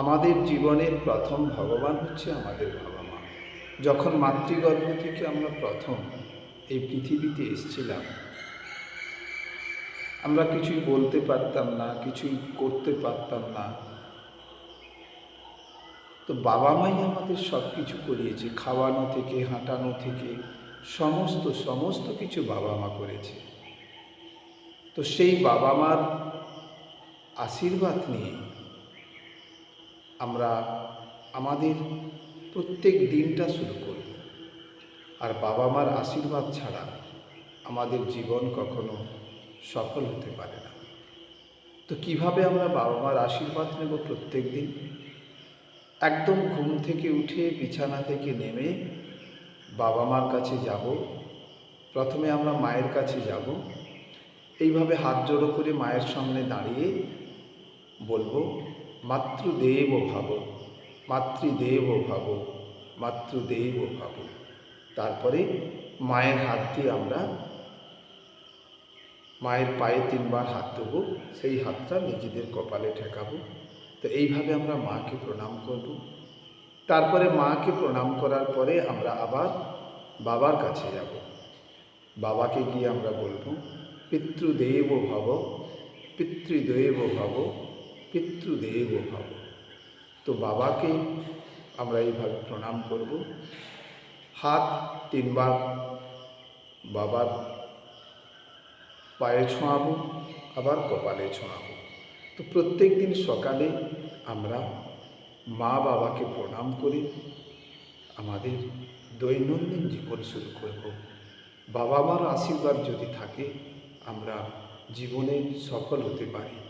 আমাদের জীবনের প্রথম ভগবান হচ্ছে আমাদের বাবা মা। যখন মাতৃগর্ভ থেকে আমরা প্রথম এই পৃথিবীতে এসেছিলাম, আমরা কিছুই বলতে পারতাম না, কিছুই করতে পারতাম না। তো বাবা মাই আমাদের সব কিছু করিয়েছে, খাওয়ানো থেকে, হাঁটানো থেকে, সমস্ত সমস্ত কিছু বাবা মা করেছে। তো সেই বাবা মার আশীর্বাদ নিয়ে আমরা আমাদের প্রত্যেক দিনটা শুরু করব। আর বাবা মার আশীর্বাদ ছাড়া আমাদের জীবন কখনো সফল হতে পারে না। তো কীভাবে আমরা বাবা মার আশীর্বাদ নেব প্রত্যেক দিন? একদম ঘুম থেকে উঠে বিছানা থেকে নেমে বাবা মার কাছে যাব। প্রথমে আমরা মায়ের কাছে যাব। এইভাবে হাত জোড়ো করে মায়ের সামনে দাঁড়িয়ে বলব মাতৃদেব ভাব মাতৃদেব ভাব মাতৃদেব ভাব তারপরে মায়ের হাত দিয়ে আমরা মায়ের পায়ে তিনবার হাত দেবো, সেই হাতটা নিজেদের কপালে ঠেকাবো। তো এইভাবে আমরা মাকে প্রণাম করব। তারপরে মাকে প্রণাম করার পরে আমরা আবার বাবার কাছে যাব। বাবাকে গিয়ে আমরা বলব পিতৃদেব ভব পিতৃদেব ভব পিতৃদেব ভব। তো বাবাকে আমরা এইভাবে প্রণাম করব। হাত তিনবার বাবার পায়ে ছোঁয়াবো, আবার কপালে ছোঁয়াবো। তো প্রত্যেক দিন সকালে আমরা মা বাবাকে প্রণাম করে আমাদের দৈনন্দিন জীবন শুরু করব। বাবা মার আশীর্বাদ যদি থাকে, আমরা জীবনে সফল হতে পারি।